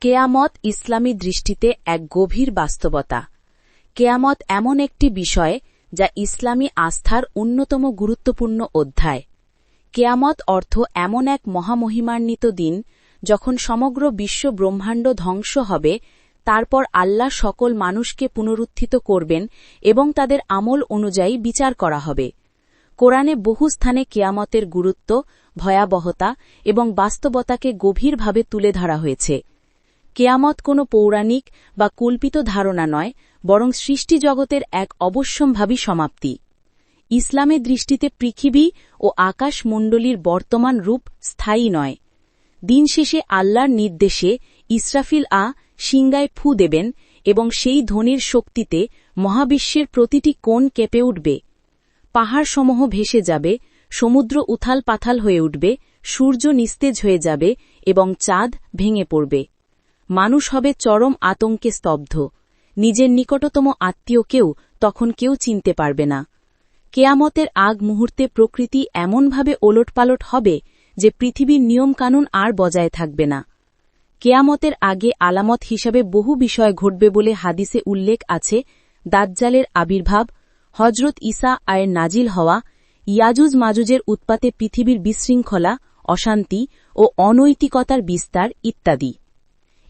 কেয়ামত ইসলামী দৃষ্টিতে এক গভীর বাস্তবতা। কেয়ামত এমন একটি বিষয় যা ইসলামী আস্থার অন্যতম গুরুত্বপূর্ণ অধ্যায়। কেয়ামত অর্থ এমন এক মহামহিমান্বিত দিন যখন সমগ্র বিশ্ব ব্রহ্মাণ্ড ধ্বংস হবে, তারপর আল্লাহ সকল মানুষকে পুনরুত্থিত করবেন এবং তাদের আমল অনুযায়ী বিচার করা হবে। কোরআনে বহু স্থানে কেয়ামতের গুরুত্ব, ভয়াবহতা এবং বাস্তবতাকে গভীরভাবে তুলে ধরা হয়েছে। কেয়ামত কোনো পৌরাণিক বা কল্পিত ধারণা নয়, বরং সৃষ্টিজগতের এক অবশ্যম্ভাবী সমাপ্তি। ইসলামের দৃষ্টিতে পৃথিবী ও আকাশমণ্ডলীর বর্তমান রূপ স্থায়ী নয়। দিন শেষে আল্লাহর নির্দেশে ইসরাফিল আ সিঙ্গায় ফু দেবেন এবং সেই ধ্বনির শক্তিতে মহাবিশ্বের প্রতিটি কোণ কেঁপে উঠবে। পাহাড়সমূহ ভেসে যাবে, সমুদ্র উথাল পাথাল হয়ে উঠবে, সূর্য নিস্তেজ হয়ে যাবে এবং চাঁদ ভেঙে পড়বে। মানুষ হবে চরম আতঙ্কে স্তব্ধ। নিজের নিকটতম আত্মীয়কেও তখন কেউ চিনতে পারবে না। কেয়ামতের আগ মুহূর্তে প্রকৃতি এমনভাবে ওলটপালট হবে যে পৃথিবীর নিয়মকানুন আর বজায় থাকবে না। কেয়ামতের আগে আলামত হিসাবে বহু বিষয় ঘটবে বলে হাদিসে উল্লেখ আছে দাজ্জালের আবির্ভাব হজরত ইসা আয়ের নাজিল হওয়া, ইয়াজুজ মাজুজের উৎপাতে পৃথিবীর বিশৃঙ্খলা, অশান্তি ও অনৈতিকতার বিস্তার ইত্যাদি।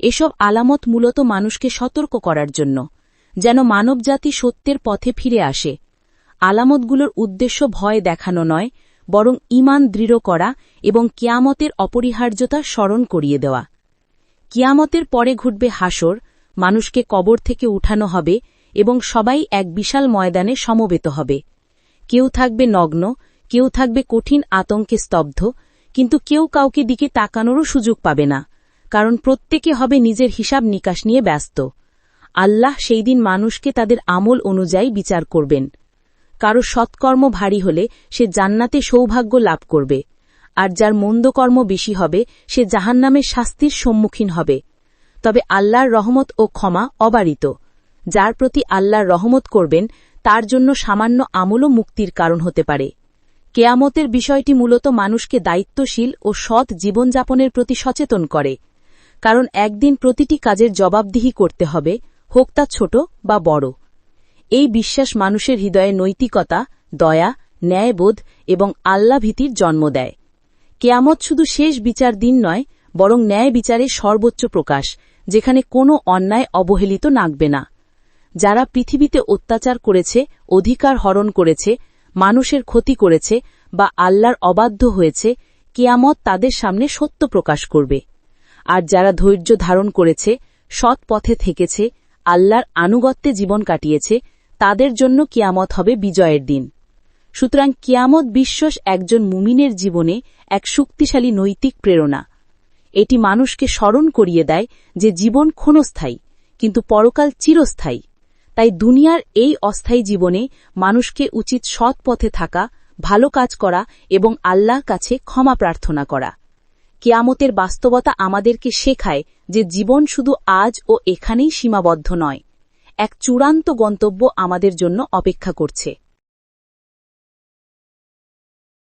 এসব আলামত মূলত মানুষকে সতর্ক করার জন্য, যেন মানবজাতি সত্যের পথে ফিরে আসে। আলামতগুলোর উদ্দেশ্য ভয় দেখানো নয়, বরং ইমান দৃঢ় করা এবং কিয়ামতের অপরিহার্যতা স্মরণ করিয়ে দেওয়া। কিয়ামতের পরে ঘটবে হাসর, মানুষকে কবর থেকে উঠানো হবে এবং সবাই এক বিশাল ময়দানে সমবেত হবে। কেউ থাকবে নগ্ন, কেউ থাকবে কঠিন আতঙ্কে স্তব্ধ, কিন্তু কেউ কাউকে দিকে তাকানোরও সুযোগ পাবে না। কারণ প্রত্যেকে হবে নিজের হিসাব নিকাশ নিয়ে ব্যস্ত। আল্লাহ সেই দিন মানুষকে তাদের আমল অনুযায়ী বিচার করবেন। কারও সৎকর্ম ভারী হলে সে জান্নাতে সৌভাগ্য লাভ করবে, আর যার মন্দকর্ম বেশি হবে, সে জাহান্নামের শাস্তির সম্মুখীন হবে। তবে আল্লাহর রহমত ও ক্ষমা অবারিত। যার প্রতি আল্লাহর রহমত করবেন, তার জন্য সামান্য আমলও মুক্তির কারণ হতে পারে। কেয়ামতের বিষয়টি মূলত মানুষকে দায়িত্বশীল ও সৎ জীবনযাপনের প্রতি সচেতন করে। কারণ একদিন প্রতিটি কাজের জবাবদিহি করতে হবে, হোক তা ছোট বা বড়। এই বিশ্বাস মানুষের হৃদয়ে নৈতিকতা, দয়া, ন্যায়বোধ এবং আল্লাভীতির জন্ম দেয়। কেয়ামত শুধু শেষ বিচার দিন নয়, বরং ন্যায় বিচারের সর্বোচ্চ প্রকাশ, যেখানে কোনো অন্যায় অবহেলিত নাকবে না। যারা পৃথিবীতে অত্যাচার করেছে, অধিকার হরণ করেছে, মানুষের ক্ষতি করেছে বা আল্লাহর অবাধ্য হয়েছে, কেয়ামত তাদের সামনে সত্য প্রকাশ করবে। আর যারা ধৈর্য ধারণ করেছে, সৎ পথে থেকেছে, আল্লাহর আনুগত্যে জীবন কাটিয়েছে, তাদের জন্য কিয়ামত হবে বিজয়ের দিন। সুতরাং কিয়ামত বিশ্বাস একজন মুমিনের জীবনে এক শক্তিশালী নৈতিক প্রেরণা। এটি মানুষকে স্মরণ করিয়ে দেয় যে জীবন ক্ষণস্থায়ী, কিন্তু পরকাল চিরস্থায়ী। তাই দুনিয়ার এই অস্থায়ী জীবনে মানুষকে উচিত সৎ পথে থাকা, ভালো কাজ করা এবং আল্লাহর কাছে ক্ষমা প্রার্থনা করা। কেয়ামতের বাস্তবতা আমাদেরকে শেখায় যে জীবন শুধু আজ ও এখানেই সীমাবদ্ধ নয়। এক চূড়ান্ত গন্তব্য আমাদের জন্য অপেক্ষা করছে।